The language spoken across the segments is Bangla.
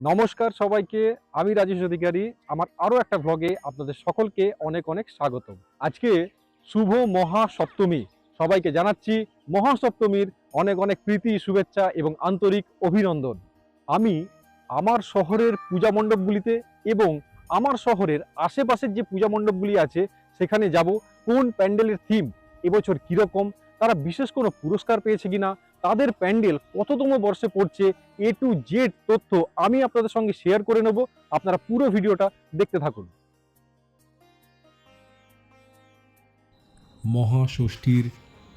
নমস্কার সবাইকে, আমি রাজেশ অধিকারী। আমার আরও একটা ব্লগে আপনাদের সকলকে অনেক অনেক স্বাগত আজকে শুভ মহা সপ্তমী সবাইকে জানাচ্ছি মহা সপ্তমীর অনেক অনেক প্রীতি, শুভেচ্ছা এবং আন্তরিক অভিনন্দন। আমি আমার শহরের পূজা মণ্ডপগুলিতে এবং আমার শহরের আশেপাশের যে পূজা মণ্ডপগুলি আছে, সেখানে যাব। কোন প্যান্ডেলের থিম এবছর কীরকম, তারা বিশেষ কোনো পুরস্কার পেয়েছে কিনা তাদের প্যান্ডেল কততম বর্ষে পড়ছে এ টু জেড তথ্য আমি আপনাদের সঙ্গে শেয়ার করে নেব। আপনারা পুরো ভিডিওটা দেখতে থাকুন। মহাষষ্ঠীর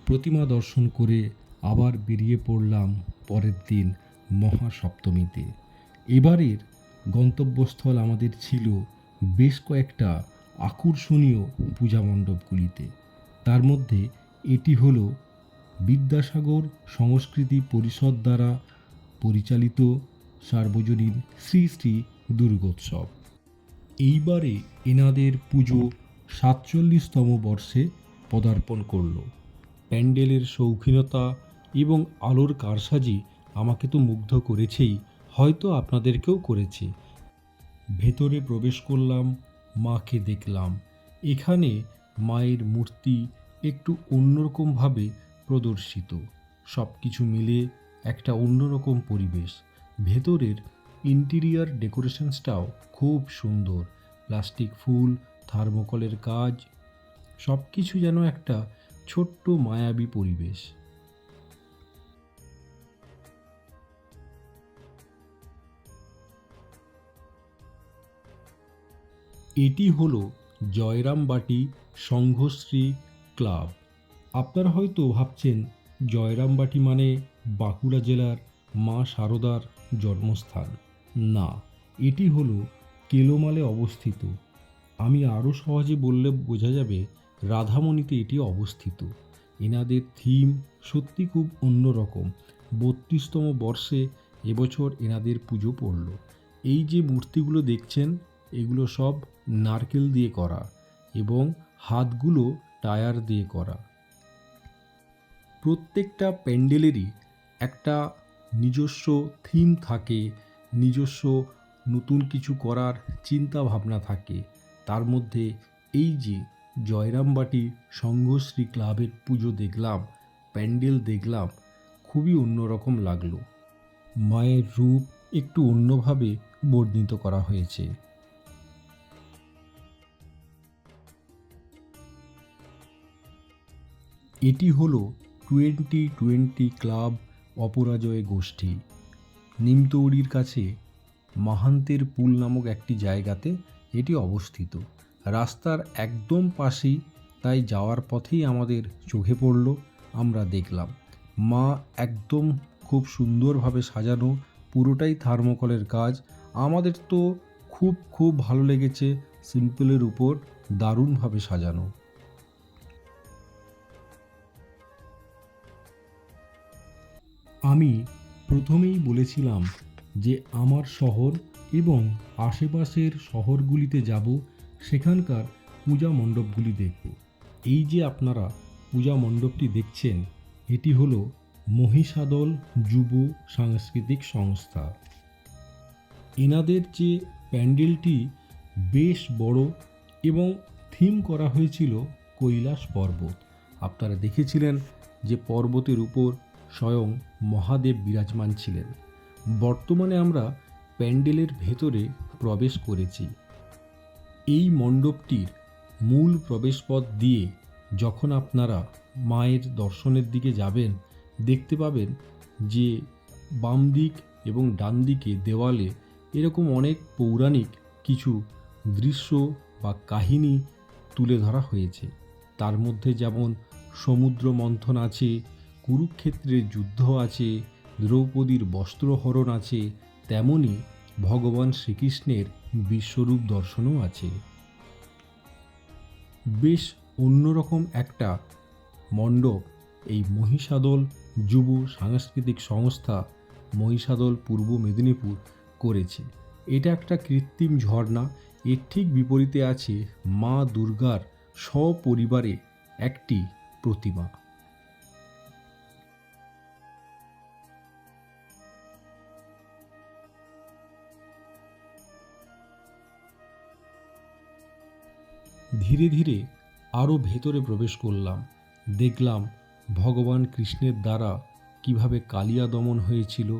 প্রতিমা দর্শন করে আবার বেরিয়ে পড়লাম পরের দিন মহাসপ্তমীতে। এবারের গন্তব্যস্থল আমাদের ছিল বেশ কয়েকটা আকর্ষণীয় পূজা মণ্ডপগুলিতে। তার মধ্যে এটি হল বিদ্যাসাগর সংস্কৃতি পরিষদ দ্বারা পরিচালিত সার্বজনীন শ্রী শ্রী দুর্গোৎসব। এইবারে এনাদের পুজো সাতচল্লিশতম বর্ষে পদার্পণ করল। প্যান্ডেলের শৌখিনতা এবং আলোর কারসাজি আমাকে তো মুগ্ধ করেছেই, হয়তো আপনাদেরকেও করেছে। ভেতরে প্রবেশ করলাম, মাকে দেখলাম। এখানে মায়ের মূর্তি একটু অন্যরকমভাবে প্রদর্শিত। সব কিছু মিলে একটা অন্যরকম পরিবেশ। ভেতরের ইন্টিরিয়ার ডেকোরেশনসটাও খুব সুন্দর। প্লাস্টিক ফুল, থার্মোকলের কাজ সব কিছু যেন একটা ছোট্ট মায়াবী পরিবেশ। এটি হলো জয়রামবাটি সংঘশ্রী ক্লাব। আপনারা হয়তো ভাবছেন জয়রামবাটি মানে বাঁকুড়া জেলার মা শারদার জন্মস্থান। না, এটি হলো কেলোমালে অবস্থিত। আমি আরও সহজে বললে বোঝা যাবে রাধামণিতে এটি অবস্থিত। এনাদের থিম সত্যি খুব অন্যরকম বত্রিশতম বর্ষে এবছর এনাদের পুজো পড়ল। এই যে মূর্তিগুলো দেখছেন, এগুলো সব নারকেল দিয়ে করা এবং হাতগুলো টায়ার দিয়ে করা। প্রত্যেকটা প্যান্ডেলেরই একটা নিজস্ব থিম থাকে, নিজস্ব নতুন কিছু করার চিন্তা ভাবনা থাকে। তার মধ্যে এই যে জয়রামবাটি সংঘশ্রী ক্লাবের পুজো দেখলাম, প্যান্ডেল দেখলাম, খুবই অন্যরকম লাগল। মায়ের রূপ একটু অন্যভাবে বর্ণিত করা হয়েছে। এটি হলো টোয়েন্টি টোয়েন্টি ক্লাব অপরাজয় গোষ্ঠী। নিমতৌড়ির কাছে মাহান্তের পুল নামক একটি জায়গাতে এটি অবস্থিত। রাস্তার একদম পাশেই তাই যাওয়ার পথেই আমাদের চোখে পড়ল, আমরা দেখলাম। মা একদম খুব সুন্দরভাবে সাজানো, পুরোটাই থার্মোকলের কাজ। আমাদের তো খুব খুব ভালো লেগেছে, সিম্পলের উপর দারুণভাবে সাজানো। আমি প্রথমেই বলেছিলাম যে আমার শহর এবং আশেপাশের শহরগুলিতে যাব, সেখানকার পূজা মণ্ডপগুলি দেখব। এই যে আপনারা পূজা মণ্ডপটি দেখছেন, এটি হলো মহিষাদল যুব সাংস্কৃতিক সংস্থা। এনাদের যে প্যান্ডেলটি বেশ বড় এবং থিম করা হয়েছিল কৈলাস পর্বত। আপনারা দেখেছিলেন যে পর্বতের উপর স্বয়ং মহাদেব বিরাজমান ছিলেন। বর্তমানে আমরা প্যান্ডেলের ভেতরে প্রবেশ করেছি। এই মণ্ডপটির মূল প্রবেশপথ দিয়ে যখন আপনারা মায়ের দর্শনের দিকে যাবেন, দেখতে পাবেন যে বাম দিক এবং ডান দিকে দেওয়ালে এরকম অনেক পৌরাণিক কিছু দৃশ্য বা কাহিনী তুলে ধরা হয়েছে। তার মধ্যে যেমন সমুদ্র মন্থন আছে কুরুক্ষেত্রের যুদ্ধ আছে, দ্রৌপদীর বস্ত্রহরণ আছে, তেমনি ভগবান শ্রীকৃষ্ণের বিশ্বরূপ দর্শনও আছে। বেশ অন্যরকম একটা মণ্ডপ এই মহিষাদল যুব সাংস্কৃতিক সংস্থা মহিষাদল পূর্ব মেদিনীপুর করেছে। এটা একটা কৃত্রিম ঝর্ণা, এর ঠিক বিপরীতে আছে মা দুর্গার সপরিবারে একটি প্রতিমা। ধীরে ধীরে আরও ভেতরে প্রবেশ করলাম। দেখলাম ভগবান কৃষ্ণের দ্বারা কীভাবে কালিয়া দমন হয়েছিল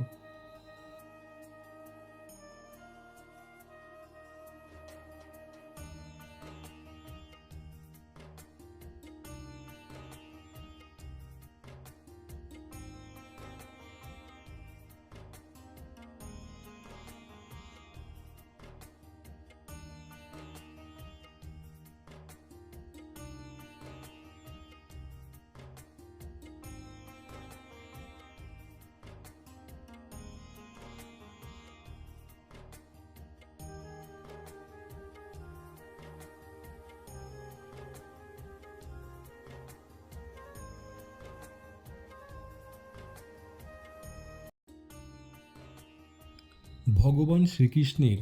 ভগবান শ্রীকৃষ্ণের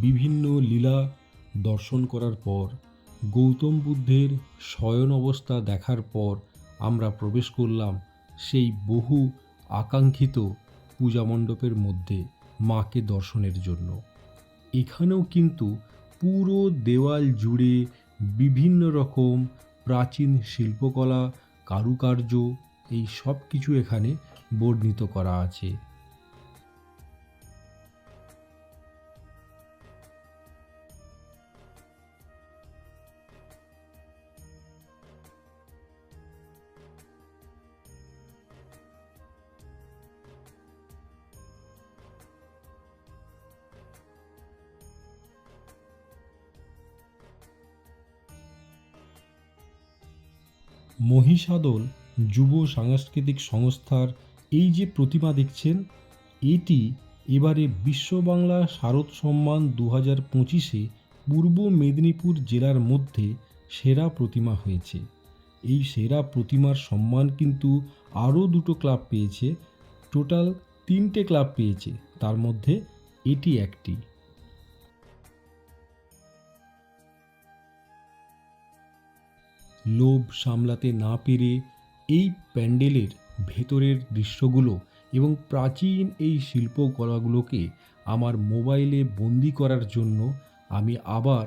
বিভিন্ন লীলা দর্শন করার পর, গৌতম বুদ্ধের শয়ন অবস্থা দেখার পর আমরা প্রবেশ করলাম সেই বহু আকাঙ্ক্ষিত পূজা মণ্ডপের মধ্যে মাকে দর্শনের জন্য। এখানেও কিন্তু পুরো দেওয়াল জুড়ে বিভিন্ন রকম প্রাচীন শিল্পকলা, কারুকার্য, এই সব কিছু এখানে বর্ণিত করা আছে। মহিষাদল যুব সাংস্কৃতিক সংস্থার এই যে প্রতিমা দেখছেন, এটি এবারে বিশ্ব বাংলা শারদ সম্মান দু হাজার পঁচিশে পূর্ব মেদিনীপুর জেলার মধ্যে সেরা প্রতিমা হয়েছে। এই সেরা প্রতিমার সম্মান কিন্তু আরও দুটো ক্লাব পেয়েছে, টোটাল তিনটে ক্লাব পেয়েছে, তার মধ্যে এটি একটি। লোভ সামলাতে না পেরে এই প্যান্ডেলের ভেতরের দৃশ্যগুলো এবং প্রাচীন এই শিল্পকলাগুলোকে আমার মোবাইলে বন্দি করার জন্য আমি আবার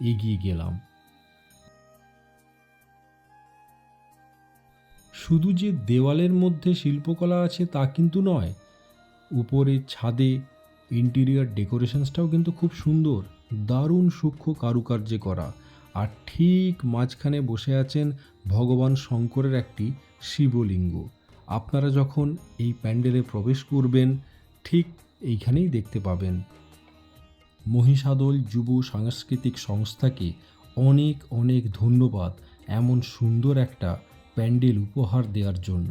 এগিয়ে গেলাম। শুধু যে দেওয়ালের মধ্যে শিল্পকলা আছে তা কিন্তু নয়, উপরে ছাদে ইন্টেরিয়র ডেকোরেশনসটাও কিন্তু খুব সুন্দর, দারুণ সূক্ষ্ম কারুকার্যে করা। আর ঠিক মাঝখানে বসে আছেন ভগবান শঙ্করের একটি শিবলিঙ্গ। আপনারা যখন এই প্যান্ডেলে প্রবেশ করবেন, ঠিক এইখানেই দেখতে পাবেন। মহিষাদল যুব সাংস্কৃতিক সংস্থাকে অনেক অনেক ধন্যবাদ এমন সুন্দর একটা প্যান্ডেল উপহার দেওয়ার জন্য।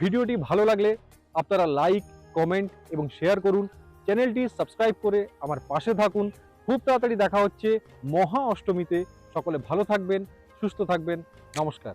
ভিডিওটি ভালো লাগলে আপনারা লাইক, কমেন্ট এবং শেয়ার করুন। চ্যানেলটি সাবস্ক্রাইব করে আমার পাশে থাকুন। খুব তাড়াতাড়ি দেখা হচ্ছে মহা অষ্টমীতে। সকলে ভালো থাকবেন সুস্থ থাকবেন। নমস্কার।